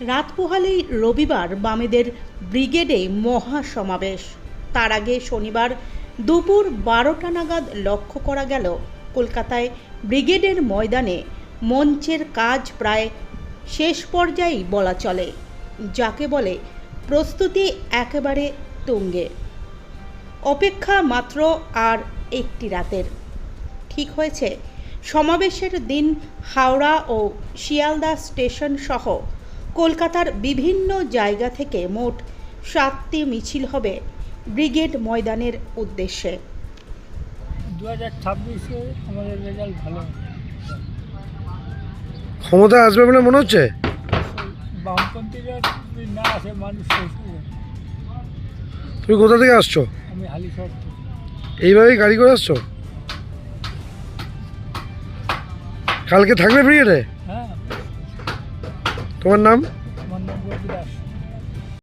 রাত পোহালেই রবিবার বামেদের ব্রিগেডে মহা সমাবেশ। তার আগে শনিবার দুপুর বারোটা নাগাদ লক্ষ্য করা গেল কলকাতায় ব্রিগেডের ময়দানে মঞ্চের কাজ প্রায় শেষ পর্যায়েই বলা চলে, যাকে বলে প্রস্তুতি একেবারে তুঙ্গে। অপেক্ষা মাত্র আর একটি রাতের। ঠিক হয়েছে, সমাবেশের দিন হাওড়া ও শিয়ালদা স্টেশন সহ কলকাতার বিভিন্ন জায়গা থেকে মোট সাতটি মিছিল হবে ব্রিগেড ময়দানের উদ্দেশ্যে। দু হাজার ছাব্বিশে আমাদের রেজাল্ট ভালো ক্ষমতা আসবে বলে মনে হচ্ছে? সেই বামপন্থীরা যদি না আসে মানুষ শেষ হয়ে যাবে। তুমি কোথা থেকে আসছো? আমি হালিশহর থেকে। এইভাবেই গাড়ি করে আসছো? কালকে থাকবে ব্রিগেডে? তোমার নাম? আমার নাম দাস।